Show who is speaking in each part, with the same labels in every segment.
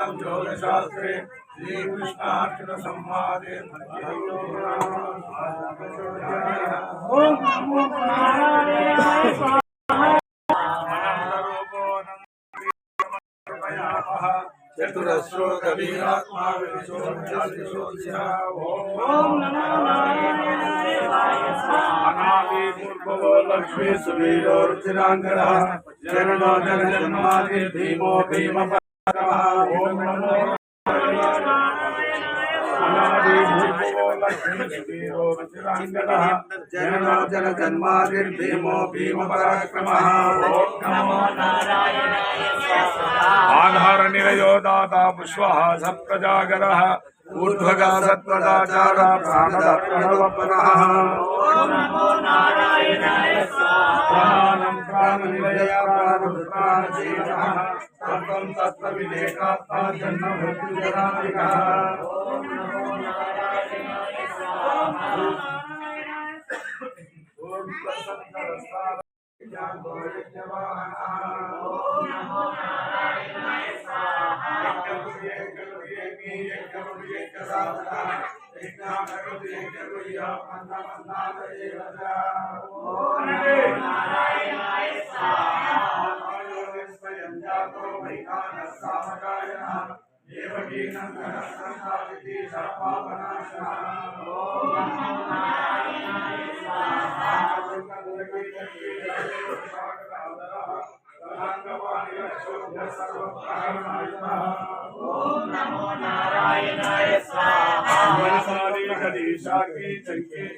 Speaker 1: योगशास्त्रे श्रीकृष्णार्जुन संवादे चतुरस्रो कबीरात्मा ओम नमो अनादि मूर्भवो लक्ष्मी सुवीरोर्चिराङ्गरः जनो जनजन्मादि भीमो भीमः जन जन्मादिर्भीमो भीमपराक्रमः आधारनिरयो दाता पुष्वः सप्रजागरः ऊर्ध्वगा सर्वं तत्त्वविवेकात्मा जन्म मृत्युजराधिकः ो परिकानस्सामकायः देवकीनन्दनः सन्तापिति सर्वापनाशनः ॐ नारायणाय स्वाहा ॐ नमो नारायणाय स्वाहा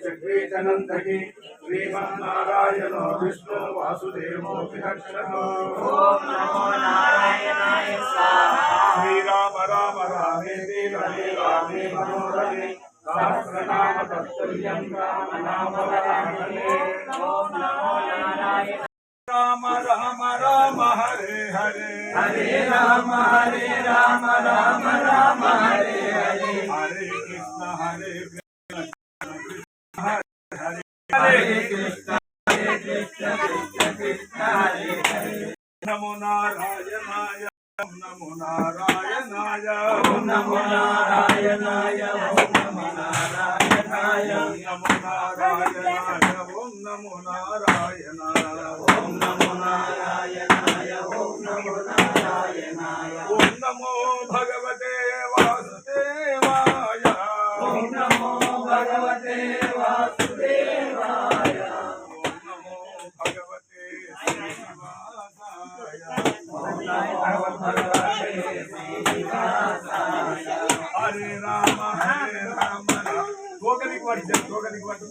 Speaker 1: చక్రీచనందకి శ్రీమన్నారాయణ విష్ణు వాసుదేవో శ్రీరామ రామ రామేది రమే రామే మనోరమే సహస్రనామ తత్తుల్యం రామ నామ రామే राम राम राम हरे हरे राम हरे राम राम నమో నారాయణాయ నమో నారాయణాయ నమో నారాయణాయ నమో నారాయణాయ నమో నారాయణాయ ఓం నమో నారాయణాయ ఓం నమో ఓం నమో హరే రామ గోగలికి పడి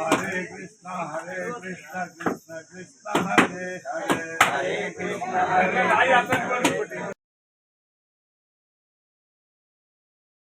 Speaker 1: హరే కృష్ణ హరే కృష్ణ కృష్ణ కృష్ణ హరే హరే హరే కృష్ణ హరే